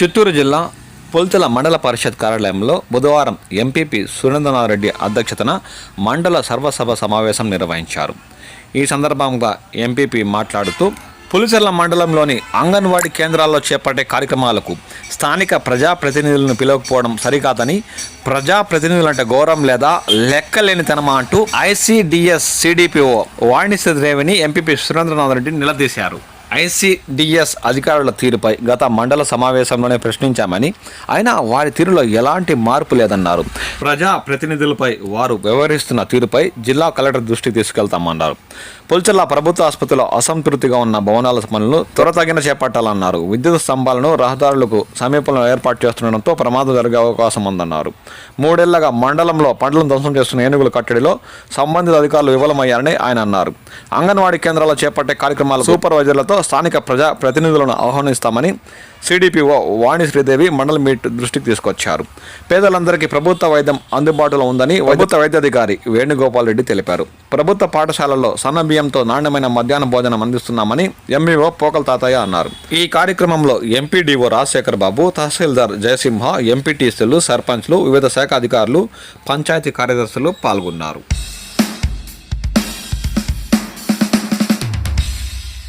చిత్తూరు జిల్లా పొల్తుల మండల పరిషత్ కార్యాలయంలో బుధవారం ఎంపీపీ సురేంద్రనాథ్ అధ్యక్షతన మండల సర్వసభ సమావేశం నిర్వహించారు. ఈ సందర్భంగా ఎంపీపీ మాట్లాడుతూ పులిచెర్ల మండలంలోని అంగన్వాడీ కేంద్రాల్లో చేపట్టే కార్యక్రమాలకు స్థానిక ప్రజాప్రతినిధులను పిలవకపోవడం సరికాదని ప్రజాప్రతినిధులంటే గౌరవం లేదా లెక్కలేనితనమా అంటూ ఐసీడీఎస్ సిడిపిఓ వాణిశ్రీదేవిని ఎంపీపీ సురేంద్రనాథ్ రెడ్డి నిలదీశారు. ఐసీడీఎస్ అధికారుల తీరుపై గత మండల సమావేశంలోనే ప్రశ్నించామని అయినా వారి తీరులో ఎలాంటి మార్పు లేదన్నారు. ప్రజా ప్రతినిధులపై వారు వ్యవహరిస్తున్న తీరుపై జిల్లా కలెక్టర్ దృష్టి తీసుకెళ్తామన్నారు. పుల్చర్ల ప్రభుత్వ ఆసుపత్రిలో అసంతృప్తిగా ఉన్న భవనాల పనులు త్వరతగిన చేపట్టాలన్నారు. విద్యుత్ స్తంభాలను రహదారులకు సమీపంలో ఏర్పాటు చేస్తుండడంతో ప్రమాదం జరిగే అవకాశం ఉందన్నారు. మూడేళ్ళగా మండలంలో పంటలను ధ్వంసం చేస్తున్న ఏనుగుల కట్టడిలో సంబంధిత అధికారులు విఫలమయ్యారని ఆయన అన్నారు. అంగన్వాడీ కేంద్రాల్లో చేపట్టే కార్యక్రమాల సూపర్వైజర్లతో స్థానిక ప్రజా ప్రతినిధులను ఆహ్వానిస్తామని సిడిపిఓ వాణి శ్రీదేవి మండల మీట్ దృష్టికి తీసుకొచ్చారు. పేదలందరికీ ప్రభుత్వ వైద్యం అందుబాటులో ఉందని ప్రభుత్వ వైద్యాధికారి వేణుగోపాల్ రెడ్డి తెలిపారు. ప్రభుత్వ పాఠశాలల్లో సన్న బియ్యంతో నాణ్యమైన మధ్యాహ్న భోజనం అందిస్తున్నామని ఎంఈఓ పోకల తాతయ్య అన్నారు. ఈ కార్యక్రమంలో ఎంపీడీఓ రాజశేఖర్ బాబు తహసీల్దార్ జయసింహ ఎంపీటీసీలు సర్పంచ్లు వివిధ శాఖ అధికారులు పంచాయతీ కార్యదర్శులు పాల్గొన్నారు.